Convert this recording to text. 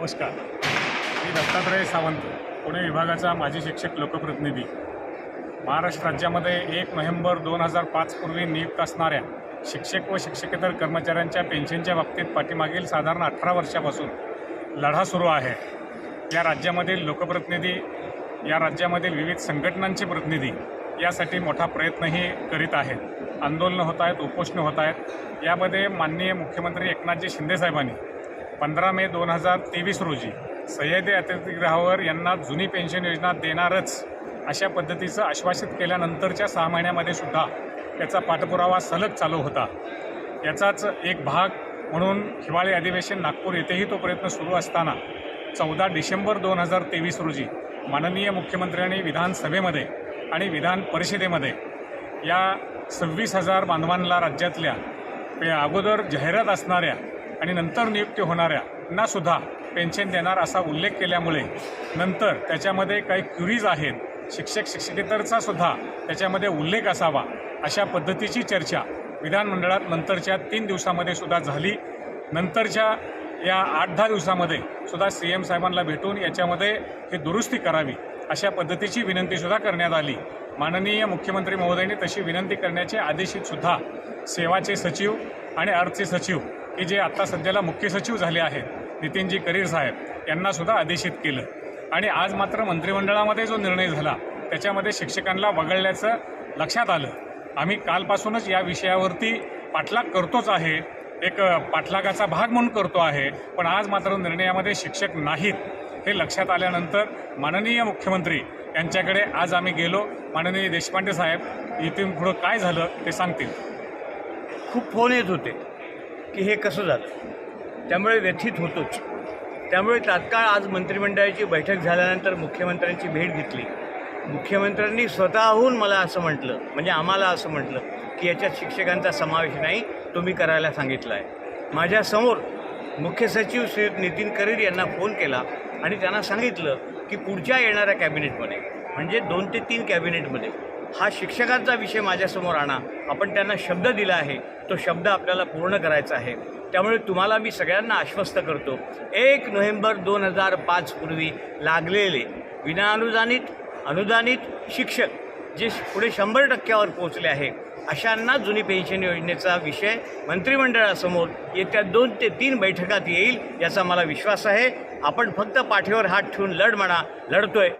नमस्कार. मी दत्तात्रय सावंत पुणे विभागाचा माजी शिक्षक लोकप्रतिनिधी. महाराष्ट्र राज्यामध्ये एक नोव्हेंबर दोन हजार पाचपूर्वी नियुक्त असणाऱ्या शिक्षक व शिक्षकेतर कर्मचाऱ्यांच्या पेन्शनच्या बाबतीत पाठीमागील साधारण अठरा वर्षापासून लढा सुरू आहे. या राज्यामधील लोकप्रतिनिधी या राज्यामधील विविध संघटनांचे प्रतिनिधी यासाठी मोठा प्रयत्नही करीत आहेत. आंदोलनं होत आहेत उपोषणं होत आहेत. यामध्ये माननीय मुख्यमंत्री एकनाथजी शिंदेसाहेबांनी पंधरा मे दोन हजार तेवीस रोजी सह्याद्री अतिथीगृहावर यांना जुनी पेन्शन योजना देणारच अशा पद्धतीचं आश्वासित केल्यानंतरच्या सहा महिन्यामध्ये सुद्धा त्याचा पाठपुरावा सलग चालू होता. याचाच एक भाग म्हणून हिवाळी अधिवेशन नागपूर येथेही तो प्रयत्न सुरू असताना चौदा डिसेंबर दोन हजार तेवीस रोजी माननीय मुख्यमंत्र्यांनी विधानसभेमध्ये आणि विधान परिषदेमध्ये या सव्वीस हजार बांधवांना राज्यातल्या अगोदर जाहिरात असणाऱ्या आणि नंतर नियुक्ती होणाऱ्यांना सुद्धा पेन्शन देणार असा उल्लेख केल्यामुळे नंतर त्याच्यामध्ये काही क्युरीज आहेत. शिक्षक शिक्षकेतरचा सुद्धा त्याच्यामध्ये उल्लेख असावा अशा पद्धतीची चर्चा विधानमंडळात नंतरच्या तीन दिवसामध्ये सुद्धा झाली. नंतरच्या या आठ दहा दिवसामध्ये सुद्धा सी एम साहेबांना भेटून याच्यामध्ये हे दुरुस्ती करावी अशा पद्धतीची विनंतीसुद्धा करण्यात आली. माननीय मुख्यमंत्री महोदयांनी तशी विनंती करण्याचे आदेशितसुद्धा सेवाचे सचिव आणि अर्थचे सचिव की जे आत्ता सध्याला मुख्य सचिव झाले आहेत नितीनजी करीर साहेब यांनासुद्धा आदेशित केलं. आणि आज मात्र मंत्रिमंडळामध्ये जो निर्णय झाला त्याच्यामध्ये शिक्षकांना वगळल्याचं लक्षात आलं. आम्ही कालपासूनच या विषयावरती पाठलाग करतोच आहे एक पाठलागाचा भाग म्हणून करतो आहे पण आज मात्र निर्णयामध्ये शिक्षक नाहीत हे लक्षात आल्यानंतर माननीय मुख्यमंत्री यांच्याकडे आज आम्ही गेलो. माननीय देशपांडे साहेब इथून पुढं काय झालं ते सांगतील. खूप फोन येत होते. की हे कसं झालं? त्यामुळे व्यथित होतोच. त्यामुळे तात्काळ आज मंत्रिमंडळाची बैठक झाल्यानंतर मुख्यमंत्र्यांची भेट घेतली. मुख्यमंत्र्यांनी स्वतःहून मला असं म्हटलं म्हणजे आम्हाला असं म्हटलं की याच्यात शिक्षकांचा समावेश नाही तुम्ही करायला सांगितलं आहे माझ्यासमोर मुख्य सचिव श्री नितीन करीर यांना फोन केला आणि त्यांना सांगितलं की पुढच्या येणाऱ्या कॅबिनेटमध्ये म्हणजे दोन ते तीन कॅबिनेटमध्ये हा शिक्षकांचा विषय माझ्यासमोर आणा. आपण त्यांना शब्द दिला आहे तो शब्द आपल्याला पूर्ण करायचा आहे. त्यामुळे तुम्हाला मी सगळ्यांना आश्वस्त करतो. एक नोव्हेंबर दोन हजार पाचपूर्वी लागलेले विनाअनुदानित अनुदानित शिक्षक जे पुढे शंभर टक्क्यावर पोहोचले आहे अशांना जुनी पेन्शन योजनेचा विषय मंत्रिमंडळासमोर येत्या दोन ते तीन बैठकात येईल याचा मला विश्वास आहे. आपण फक्त पाठीवर हात ठेवून लढ म्हणा लढतोय.